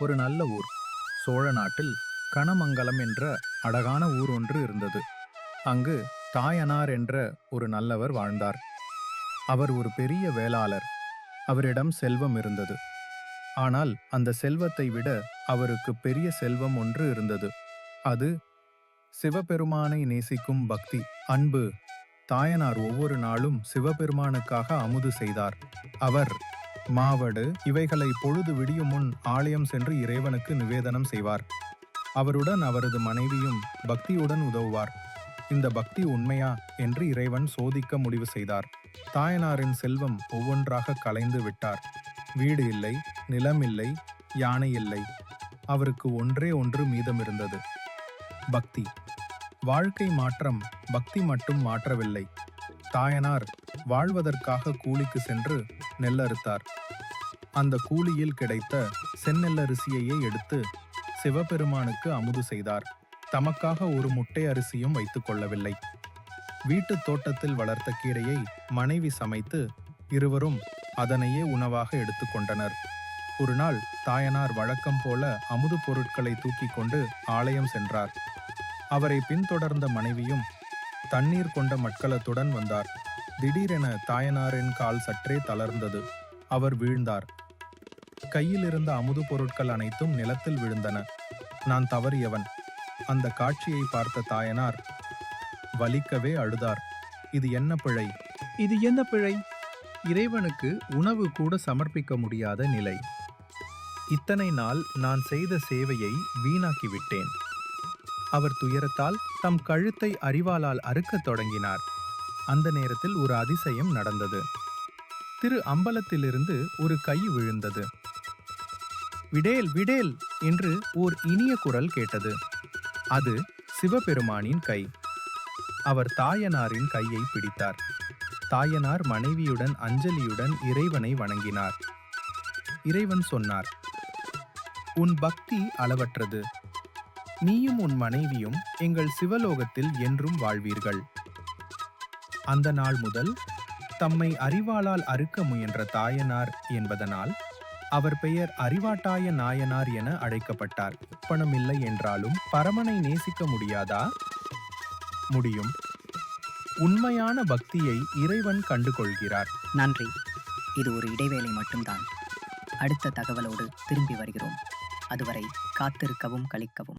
ஒரு நல்ல ஊர். சோழ நாட்டில் கணமங்கலம் என்ற அழகான ஊர் ஒன்று இருந்தது. அங்கு தாயனார் என்ற ஒரு நல்லவர் வாழ்ந்தார். அவர் ஒரு பெரிய வேளாளர். அவரிடம் செல்வம் இருந்தது. ஆனால் அந்த செல்வத்தை விட அவருக்கு பெரிய செல்வம் ஒன்று இருந்தது. அது சிவபெருமானை நேசிக்கும் பக்தி அன்பு. தாயனார் ஒவ்வொரு நாளும் சிவபெருமானுக்காக அமுது செய்தார். அவர் மாவடு இவைகளை பொழுது விடியும் முன் ஆலயம் சென்று இறைவனுக்கு நிவேதனம் செய்வார். அவருடன் அவரது மனைவியும் பக்தியுடன் உதவுவார். இந்த பக்தி உண்மையா என்று இறைவன் சோதிக்க முடிவு செய்தார். தாயனாரின் செல்வம் ஒவ்வொன்றாக கலைந்து விட்டார். வீடு இல்லை நிலம் இல்லை யானை இல்லை. அவருக்கு ஒன்றே ஒன்று மீதமிருந்தது. பக்தி. வாழ்க்கை மாற்றம் பக்தி மட்டும் மாற்றவில்லை. தாயனார் வாழ்வதற்காக கூலிக்கு சென்று நெல்லறுத்தார். அந்த கூலியில் கிடைத்த செந்நெல்லரிசியையே எடுத்து சிவபெருமானுக்கு அமுது செய்தார். தமக்காக ஒரு முட்டை அரிசியும் வைத்துக் கொள்ளவில்லை. வீட்டுத் தோட்டத்தில் வளர்த்த கீரையை மனைவி சமைத்து இருவரும் அதனையே உணவாக எடுத்துக்கொண்டனர் ஒரு நாள் தாயனார் வழக்கம் போல அமுது பொருட்களை தூக்கிக் கொண்டு ஆலயம் சென்றார். அவரை பின்தொடர்ந்த மனைவியும் தண்ணீர் கொண்ட மட்கலத்துடன் வந்தார். திடீரென தாயனாரின் கால் சற்றே தளர்ந்தது. அவர் வீழ்ந்தார். கையில் இருந்த அமுது பொருட்கள் அனைத்தும் நிலத்தில் விழுந்தன. நான் தவறியவன். அந்த காட்சியை பார்த்த தாயனார் வலிக்கவே அழுதார். இது என்ன பிழை? இது என்ன பிழை? இறைவனுக்கு உணவு கூட சமர்ப்பிக்க முடியாத நிலை. இத்தனை நாள் நான் செய்த சேவையை வீணாக்கிவிட்டேன். அவர் துயரத்தால் தம் கழுத்தை அறிவாளால் அறுக்கத் தொடங்கினார். அந்த நேரத்தில் ஒரு அதிசயம் நடந்தது. திரு அம்பலத்திலிருந்து ஒரு கை விழுந்தது. விடேல் விடேல்! என்று ஓர் இனிய குரல் கேட்டது. அது சிவபெருமானின் கை. அவர் தாயனாரின் கையை பிடித்தார். தாயனார் மனைவியுடன் அஞ்சலியுடன் இறைவனை வணங்கினார். இறைவன் சொன்னார் உன் பக்தி அளவற்றது. நீயும் உன் மனைவியும் எங்கள் சிவலோகத்தில் என்றும் வாழ்வீர்கள். அந்த நாள் முதல் தம்மை அறிவாளால் அறுக்க முயன்ற தாயனார் என்பதனால் அவர் பெயர் அறிவாட்டாய நாயனார் என அழைக்கப்பட்டார். பணம் இல்லை என்றாலும் பரமனை நேசிக்க முடியாதா? முடியும். உண்மையான பக்தியை இறைவன் கண்டுகொள்கிறார். நன்றி. இது ஒரு இடைவேளை மட்டும்தான். அடுத்த தகவலோடு திரும்பி வருகிறோம். அதுவரை காத்திருக்கவும் கழிக்கவும்.